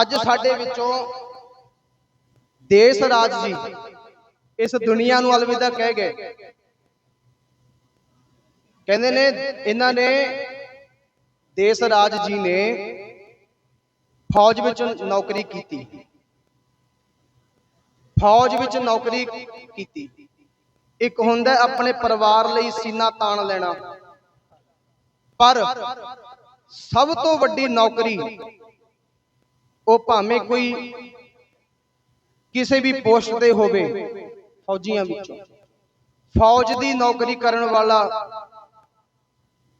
ਅੱਜ ਸਾਡੇ ਵਿੱਚੋਂ ਦੇਸ਼ ਰਾਜ ਜੀ ਇਸ ਦੁਨੀਆ ਨੂੰ ਅਲਵਿਦਾ ਕਹਿ ਗਏ। ਕਹਿੰਦੇ ਨੇ ਇਹਨਾਂ ਨੇ ਦੇਸ਼ ਰਾਜ ਜੀ ਨੇ ਫੌਜ ਵਿੱਚ ਨੌਕਰੀ ਕੀਤੀ। ਫੌਜ ਵਿੱਚ ਨੌਕਰੀ ਕੀਤੀ। ਇੱਕ ਹੁੰਦਾ ਆਪਣੇ ਪਰਿਵਾਰ ਲਈ ਸੀਨਾ ਤਾਣ ਲੈਣਾ। ਪਰ ਸਭ ਤੋਂ ਵੱਡੀ ਨੌਕਰੀ ਉਹ ਭਾਵੇਂ ਕੋਈ ਕਿਸੇ ਵੀ ਪੋਸਟ ਤੇ ਹੋਵੇ, ਫੌਜੀਆਂ ਵਿੱਚੋਂ। ਫੌਜ ਦੀ ਨੌਕਰੀ ਕਰਨ ਵਾਲਾ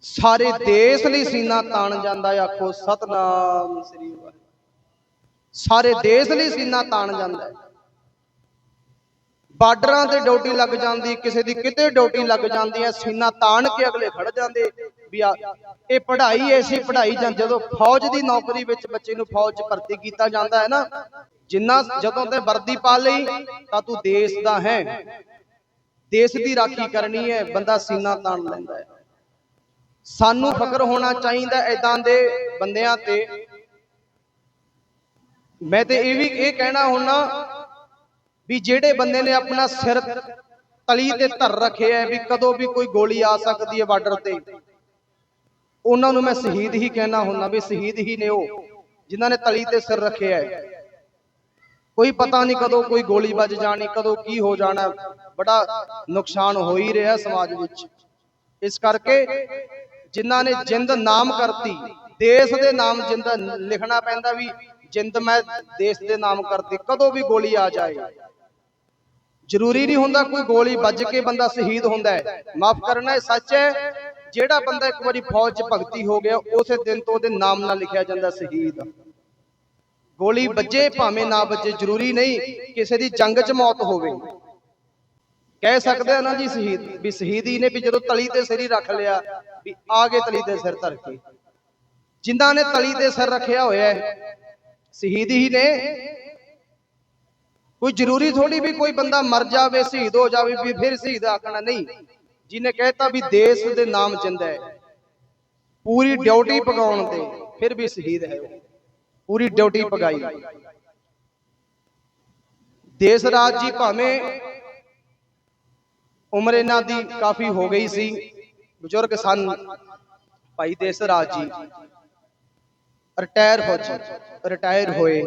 ਸਾਰੇ ਦੇਸ਼ ਲਈ ਸੀਨਾ ਤਾਣ ਜਾਂਦਾ ਹੈ। ਆਖੋ ਸਤਨਾਮ ਸ੍ਰੀ ਵਾਹਿਗੁਰੂ। ਸਾਰੇ ਦੇਸ਼ ਲਈ ਸੀਨਾ ਤਾਣ ਜਾਂਦਾ ਬਾਰਡਰਾਂ ਤੇ ਡਿਊਟੀ ਲੱਗ ਜਾਂਦੀ, ਕਿਸੇ ਦੀ ਕਿਤੇ ਡਿਊਟੀ ਲੱਗ ਜਾਂਦੀ ਹੈ, ਸੀਨਾ ਤਾਣ ਕੇ ਅਗਲੇ ਖੜ ਜਾਂਦੇ। ਵੀ ਆ। ਇਹ ਪੜ੍ਹਾਈ ਐਸੀ ਪੜ੍ਹਾਈ ਜਾਂ ਜਦੋਂ ਫੌਜ ਦੀ ਨੌਕਰੀ ਵਿੱਚ ਬੱਚੇ ਨੂੰ ਫੌਜ 'ਚ ਭਰਤੀ ਕੀਤਾ ਜਾਂਦਾ ਹੈ ਨਾ, ਜਿੰਨਾ ਜਦੋਂ ਤੇ ਵਰਦੀ ਪਾ ਲਈ ਤਾਂ ਤੂੰ ਦੇਸ਼ ਦਾ ਹੈ। ਦੇਸ਼ ਦੀ ਰਾਖੀ ਕਰਨੀ ਹੈ, ਬੰਦਾ ਸੀਨਾ ਤਾਣ ਲੈਂਦਾ ਹੈ। ਸਾਨੂੰ ਫਕਰ ਹੋਣਾ ਚਾਹੀਦਾ ਐਦਾਂ ਦੇ ਬੰਦਿਆਂ ਤੇ। ਮੈਂ ਤੇ ਇਹ ਵੀ ਇਹ ਕਹਿਣਾ ਹੁੰਨਾ ਵੀ ਜਿਹੜੇ ਬੰਦੇ ਨੇ ਆਪਣਾ ਸਿਰ ਤਲੀ ਤੇ ਧਰ ਰੱਖਿਆ ਹੈ ਵੀ ਕਦੋਂ ਵੀ ਕੋਈ ਗੋਲੀ ਆ ਸਕਦੀ ਹੈ ਬਾਰਡਰ ਤੇ ਉਹਨਾਂ ਨੂੰ ਮੈਂ ਸ਼ਹੀਦ ਹੀ ਕਹਿਣਾ ਹੁੰਦਾ ਵੀ ਸ਼ਹੀਦ ਹੀ ਨੇ ਉਹ, ਜਿਨ੍ਹਾਂ ਨੇ ਤਲੀ ਤੇ ਸਿਰ ਰੱਖਿਆ ਹੈ ਕੋਈ ਪਤਾ ਨਹੀਂ ਕਦੋਂ ਕੋਈ ਗੋਲੀ ਵੱਜ ਜਾਣੀ, ਕਦੋਂ ਕੀ ਹੋ ਜਾਣਾ, ਬੜਾ ਨੁਕਸਾਨ ਹੋ ਹੀ ਰਿਹਾ ਸਮਾਜ ਵਿੱਚ। ਇਸ ਕਰਕੇ ਜਿਨ੍ਹਾਂ ਨੇ ਜਿੰਦ ਨਾਮ ਕਰਤੀ, ਦੇਸ਼ ਦੇ ਨਾਮ ਜਿੰਦ ਲਿਖਣਾ ਪੈਂਦਾ ਵੀ ਜਿੰਦ ਮੈਂ ਦੇਸ਼ ਦੇ ਨਾਮ ਕਰਤੀ, ਕਦੋਂ ਵੀ ਗੋਲੀ ਆ ਜਾਏ। ਜ਼ਰੂਰੀ ਨਹੀਂ ਹੁੰਦਾ ਕੋਈ ਗੋਲੀ ਵੱਜ ਕੇ ਬੰਦਾ ਸ਼ਹੀਦ ਹੁੰਦਾ ਹੈ। ਮਾਫ ਕਰਨਾ ਸੱਚ ਹੈ। ਜਿਹੜਾ ਬੰਦਾ ਇੱਕ ਵਾਰੀ ਫੌਜ 'ਚ ਭਗਤੀ ਹੋ ਗਿਆ, ਉਸੇ ਦਿਨ ਤੋਂ ਉਹਦੇ ਨਾਮ ਨਾਲ ਲਿਖਿਆ ਜਾਂਦਾ ਸ਼ਹੀਦ। ਗੋਲੀ ਵੱਜੇ, ਭਾਵੇਂ ਨਾ ਵੱਜੇ, ਜ਼ਰੂਰੀ ਨਹੀਂ ਕਿਸੇ ਦੀ ਜੰਗ 'ਚ ਮੌਤ ਹੋਵੇ। ਕਹਿ ਸਕਦੇ ਆ ਨਾ ਜੀ ਸ਼ਹੀਦ, ਵੀ ਸ਼ਹੀਦੀ ਨੇ ਵੀ ਜਦੋਂ ਤਲੀ ਤੇ ਸਿਰ ਹੀ ਰੱਖ ਲਿਆ, ਵੀ ਆ ਗਏ ਤਲੀ ਤੇ ਸਿਰ ਧਰ ਕੇ। ਜਿਨ੍ਹਾਂ ਨੇ ਤਲੀ ਤੇ ਸਿਰ ਰੱਖਿਆ ਹੋਇਆ ਹੈ, ਸ਼ਹੀਦ ਹੀ ਨੇ। ਕੋਈ ਜ਼ਰੂਰੀ ਥੋੜੀ ਵੀ ਕੋਈ ਬੰਦਾ ਮਰ ਜਾਵੇ, ਸ਼ਹੀਦ ਹੋ ਜਾਵੇ, ਵੀ ਫਿਰ ਸ਼ਹੀਦ ਆਖਣਾ ਨਹੀਂ। ਜਿਹਨੇ ਕਹਿਤਾ ਵੀ ਦੇਸ਼ ਦੇ ਨਾਮ ਜਿੰਦਾ ਹੈ ਪੂਰੀ ਡਿਊਟੀ ਪਗਾਉਣ ਤੇ ਫਿਰ ਵੀ ਸ਼ਹੀਦ ਹੈ ਉਹ। ਪੂਰੀ ਡਿਊਟੀ ਪਗਾਈ ਦੇਸ਼ ਰਾਜ ਜੀ ਭਾਵੇਂ ਉਮਰ ਇਹਨਾਂ ਦੀ ਕਾਫੀ ਹੋ ਗਈ ਸੀ। ਬਜ਼ੁਰਗ ਸਨ। ਭਾਈ ਦੇਸ ਰਾਜ ਜੀ। ਰਿਟਾਇਰ ਫੌਜੀ ਰਿਟਾਇਰ ਹੋਏ।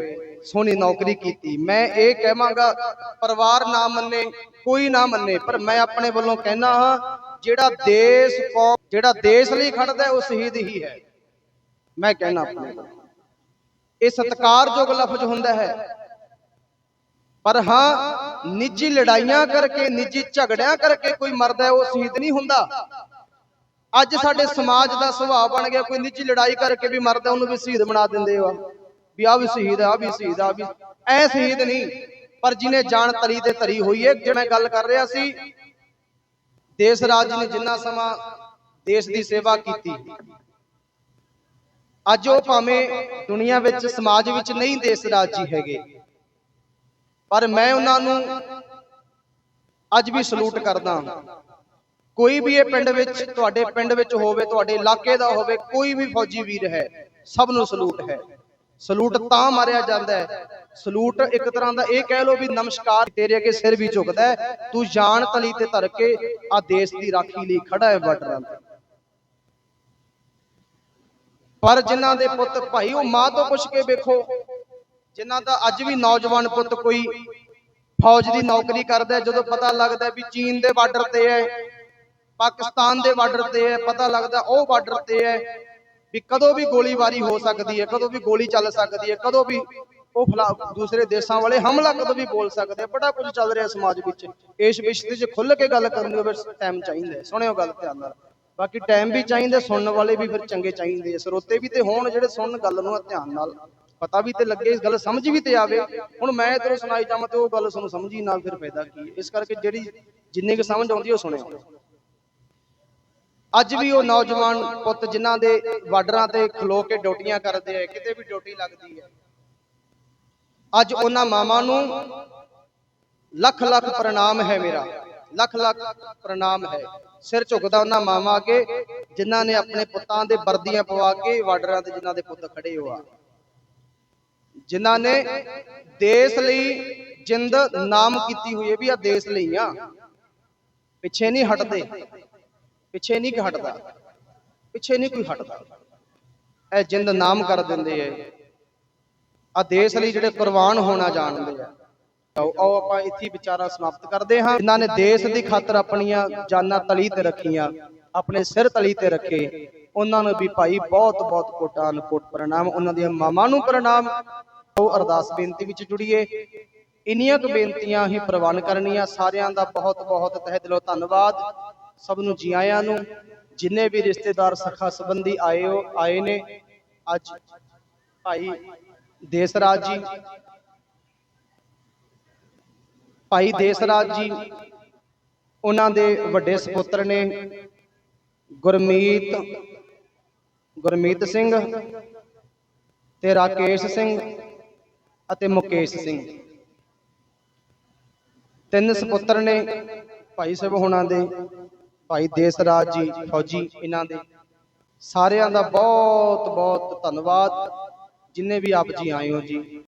ਸੋਹਣੀ ਨੌਕਰੀ ਕੀਤੀ। ਮੈਂ ਇਹ ਕਹਾਂਗਾ ਪਰਿਵਾਰ ਨਾ ਮੰਨੇ ਕੋਈ ਨਾ ਮੰਨੇ। ਪਰ ਮੈਂ ਆਪਣੇ ਵੱਲੋਂ ਕਹਿਣਾ ਹਾਂ ਜਿਹੜਾ ਦੇਸ਼ ਕੌਮ ਜਿਹੜਾ ਦੇਸ਼ ਲਈ ਖੜਦਾ ਹੈ, ਉਹ ਸ਼ਹੀਦ ਹੀ ਹੈ ਮੈਂ ਕਹਿਣਾ ਆਪਣੇ। ਇਹ ਸਤਿਕਾਰਯੋਗ ਲਫ਼ਜ਼ ਹੁੰਦਾ ਹੈ। ਪਰ ਹਾਂ ਨਿੱਜੀ ਲੜਾਈਆਂ ਕਰਕੇ ਨਿੱਜੀ ਝਗੜਿਆਂ ਕਰਕੇ ਕੋਈ ਮਰਦਾ ਉਹ ਸ਼ਹੀਦ ਨਹੀਂ ਹੁੰਦਾ। ਅੱਜ ਸਾਡੇ ਸਮਾਜ ਦਾ ਸੁਭਾਅ ਬਣ ਗਿਆ ਕੋਈ ਨਿੱਜੀ ਲੜਾਈ ਕਰਕੇ ਵੀ ਮਰਦਾ ਉਹਨੂੰ ਵੀ ਸ਼ਹੀਦ ਬਣਾ ਦਿੰਦੇ ਆ। ਵੀ ਆ ਵੀ ਸ਼ਹੀਦ ਆ ਵੀ ਸ਼ਹੀਦ ਆ ਵੀ ਐ ਸ਼ਹੀਦ ਨਹੀਂ, ਪਰ ਜਿਹਨੇ ਜਾਨ ਤਰੀ ਤੇ ਤਰੀ ਹੋਈ ਹੈ ਜਿਵੇਂ ਗੱਲ ਕਰ ਰਿਹਾ ਸੀ, ਦੇਸ਼ ਰਾਜ ਨੇ ਜਿੰਨਾ ਸਮਾਂ ਦੇਸ਼ ਦੀ ਸੇਵਾ ਕੀਤੀ, ਅੱਜ ਉਹ ਭਾਵੇਂ ਦੁਨੀਆ ਵਿੱਚ ਸਮਾਜ ਵਿੱਚ ਨਹੀਂ ਦੇਸ਼ ਰਾਜ ਜੀ ਹੈਗੇ, ਪਰ ਮੈਂ ਉਹਨਾਂ ਨੂੰ ਅੱਜ ਵੀ ਸਲੂਟ ਕਰਦਾ ਕੋਈ ਵੀ ਇਹ ਪਿੰਡ ਵਿੱਚ, ਤੁਹਾਡੇ ਪਿੰਡ ਵਿੱਚ ਹੋਵੇ, ਤੁਹਾਡੇ ਇਲਾਕੇ ਦਾ ਹੋਵੇ, ਕੋਈ ਵੀ ਫੌਜੀ ਵੀਰ ਹੈ, ਸਭ ਨੂੰ ਸਲੂਟ ਹੈ। ਸਲੂਟ ਤਾਂ ਮਾਰਿਆ ਜਾਂਦਾ ਹੈ। ਸਲੂਟ ਇੱਕ ਤਰ੍ਹਾਂ ਦਾ ਇਹ ਕਹਿ ਲਓ ਵੀ ਨਮਸਕਾਰ ਤੇਰੇ ਅੱਗੇ ਸਿਰ ਵੀ ਝੁਕਦਾ ਤੂੰ ਜਾਨ ਤਲੀ ਤੇ ਧਰ ਕੇ ਆ ਦੇਸ਼ ਦੀ ਰਾਖੀ ਲਈ ਖੜਾ ਹੈ ਬਾਰਡਰਾਂ ਤੇ ਪਰ ਜਿਨ੍ਹਾਂ ਦੇ ਪੁੱਤ ਭਾਈ ਉਹ ਮਾਂ ਤੋਂ ਪੁੱਛ ਕੇ ਵੇਖੋ ਜਿਨ੍ਹਾਂ ਦਾ ਅੱਜ ਵੀ ਨੌਜਵਾਨ ਪੁੱਤ ਕੋਈ ਫੌਜ ਦੀ ਨੌਕਰੀ ਕਰਦਾ ਜਦੋਂ ਪਤਾ ਲੱਗਦਾ ਵੀ ਚੀਨ ਦੇ ਬਾਰਡਰ ਤੇ ਹੈ ਪਾਕਿਸਤਾਨ ਦੇ ਬਾਰਡਰ ਤੇ ਹੈ ਪਤਾ ਲੱਗਦਾ ਉਹ ਬਾਰਡਰ ਤੇ ਹੈ ਵੀ ਕਦੋਂ ਵੀ ਗੋਲੀਬਾਰੀ ਹੋ ਸਕਦੀ ਹੈ, ਕਦੋਂ ਵੀ ਗੋਲੀ ਚੱਲ ਸਕਦੀ ਹੈ, ਕਦੋਂ ਵੀ ਉਹ ਫਲਾ ਦੂਸਰੇ ਦੇਸ਼ਾਂ ਵਾਲੇ ਹਮਲਾ ਕਦੋਂ ਵੀ ਬੋਲ ਸਕਦੇ ਆ, ਬੜਾ ਕੁਝ ਚੱਲ ਰਿਹਾ ਸਮਾਜ ਵਿੱਚ। ਇਸ ਵਿਸ਼ੇ 'ਚ ਖੁੱਲ ਕੇ ਗੱਲ ਕਰਨ ਨੂੰ ਫਿਰ ਟਾਈਮ ਚਾਹੀਦਾ ਸੁਣਿਓ ਗੱਲ ਧਿਆਨ ਨਾਲ। ਬਾਕੀ ਟਾਈਮ ਵੀ ਚਾਹੀਦਾ, ਸੁਣਨ ਵਾਲੇ ਵੀ ਫਿਰ ਚੰਗੇ ਚਾਹੀਦੇ ਆ, ਸਰੋਤੇ ਵੀ ਤੇ ਹੋਣ ਜਿਹੜੇ ਸੁਣਨ ਗੱਲ ਨੂੰ ਧਿਆਨ ਨਾਲ। ਪਤਾ ਵੀ ਤੇ ਲੱਗੇ, ਇਸ ਗੱਲ ਸਮਝ ਵੀ ਤੇ ਆਵੇ। ਹੁਣ ਮੈਂ ਇਧਰੋਂ ਸੁਣਾਈ ਜਾਵਾਂ ਤੇ ਉਹ ਗੱਲ ਤੁਹਾਨੂੰ ਸਮਝ ਹੀ ਨਾ ਫਿਰ ਫਾਇਦਾ ਕੀ ਇਸ ਕਰਕੇ ਜਿਹੜੀ ਜਿੰਨੀ ਕੁ ਸਮਝ ਆਉਂਦੀ ਉਹ ਸੁਣਿਓ। ਅੱਜ ਵੀ ਉਹ ਨੌਜਵਾਨ ਪੁੱਤ ਜਿਨ੍ਹਾਂ ਦੇ ਬਾਰਡਰਾਂ ਤੇ ਖਲੋ ਕੇ ਡਿਊਟੀਆਂ ਕਰਦੇ ਆ, ਕਿਤੇ ਵੀ ਡਿਊਟੀ ਲੱਗਦੀ ਹੈ ਅੱਜ ਉਹਨਾਂ ਮਾਵਾਂ ਨੂੰ ਲੱਖ ਲੱਖ ਪ੍ਰਣਾਮ ਹੈ ਮੇਰਾ, ਲੱਖ ਲੱਖ ਪ੍ਰਣਾਮ ਹੈ। ਸਿਰ ਝੁਕਦਾ ਉਹਨਾਂ ਮਾਵਾਂ ਅੱਗੇ, ਜਿਨ੍ਹਾਂ ਨੇ ਆਪਣੇ ਪੁੱਤਾਂ ਦੇ ਵਰਦੀਆਂ ਪਵਾ ਕੇ ਬਾਰਡਰਾਂ ਤੇ ਜਿਨ੍ਹਾਂ ਦੇ ਪੁੱਤ ਖੜੇ ਹੋਆ ਜਿਨ੍ਹਾਂ ਨੇ ਦੇਸ਼ ਲਈ ਜਿੰਦ ਨਾਮ ਕੀਤੀ ਹੋਈ ਹੈ ਵੀ ਆ ਦੇਸ਼ ਲਈ ਆ, ਪਿੱਛੇ ਨਹੀਂ ਹਟਦੇ। ਪਿੱਛੇ ਨਹੀਂ ਕਿ ਹਟਦਾ। ਪਿੱਛੇ ਨਹੀਂ ਕੋਈ ਹਟਦਾ। ਇਹ ਜਿੰਦ ਨਾਮ ਕਰ ਦਿੰਦੇ ਐ ਆ ਦੇਸ਼ ਲਈ ਜਿਹੜੇ ਕੁਰਬਾਨ ਹੋਣਾ ਜਾਣਦੇ ਆ। ਆਓ ਆਪਾਂ ਇੱਥੇ ਹੀ ਵਿਚਾਰਾਂ ਸਮਾਪਤ ਕਰਦੇ ਹਾਂ। ਜਿਨ੍ਹਾਂ ਨੇ ਦੇਸ਼ ਦੀ ਖਾਤਰ ਆਪਣੀਆਂ ਜਾਨਾਂ ਤਲੀ ਤੇ ਰੱਖੀਆਂ, ਆਪਣੇ ਸਿਰ ਤਲੀ ਤੇ ਰੱਖੇ, ਉਹਨਾਂ ਨੂੰ ਵੀ ਭਾਈ ਬਹੁਤ ਬਹੁਤ ਕੋਟਾਨ ਕੋਟ ਪ੍ਰਣਾਮ, ਉਹਨਾਂ ਦੀਆਂ ਮਾਵਾਂ ਨੂੰ ਪ੍ਰਣਾਮ। ਉਹ ਅਰਦਾਸ ਬੇਨਤੀ ਵਿੱਚ ਜੁੜੀਏ। ਇੰਨੀਆਂ ਕੁ ਬੇਨਤੀਆਂ ਹੀ ਪ੍ਰਵਾਨ ਕਰਨੀਆਂ। ਸਾਰਿਆਂ ਦਾ ਬਹੁਤ ਬਹੁਤ ਤਹਿ ਦਿਲੋਂ ਧੰਨਵਾਦ। ਸਭ ਨੂੰ ਜੀ ਆਇਆਂ ਨੂੰ। ਜਿੰਨੇ ਵੀ ਰਿਸ਼ਤੇਦਾਰ ਸਖਾ ਸੰਬੰਧੀ ਆਏ ਹੋ, ਆਏ ਨੇ। ਅੱਜ ਭਾਈ ਦੇਸਰਾਜ ਜੀ। ਭਾਈ ਦੇਸਰਾਜ ਜੀ, ਉਹਨਾਂ ਦੇ ਵੱਡੇ ਸੁਪੁੱਤਰ ਨੇ ਗੁਰਮੀਤ ਗੁਰਮੀਤ ਸਿੰਘ ਤੇ ਰਾਕੇਸ਼ ਸਿੰਘ ਅਤੇ ਮੁਕੇਸ਼ ਸਿੰਘ। ਤਿੰਨ ਸੁਪੁੱਤਰ ਨੇ ਭਾਈ ਸਾਹਿਬ ਹੋਣਾ ਦੇ। ਭਾਈ ਦੇਸ ਰਾਜ ਜੀ, ਫੌਜੀ ਇਹਨਾਂ ਦੇ। ਸਾਰਿਆਂ ਦਾ ਬਹੁਤ ਬਹੁਤ ਧੰਨਵਾਦ। ਜਿੰਨੇ ਵੀ ਆਪ ਜੀ ਆਏ ਹੋ ਜੀ।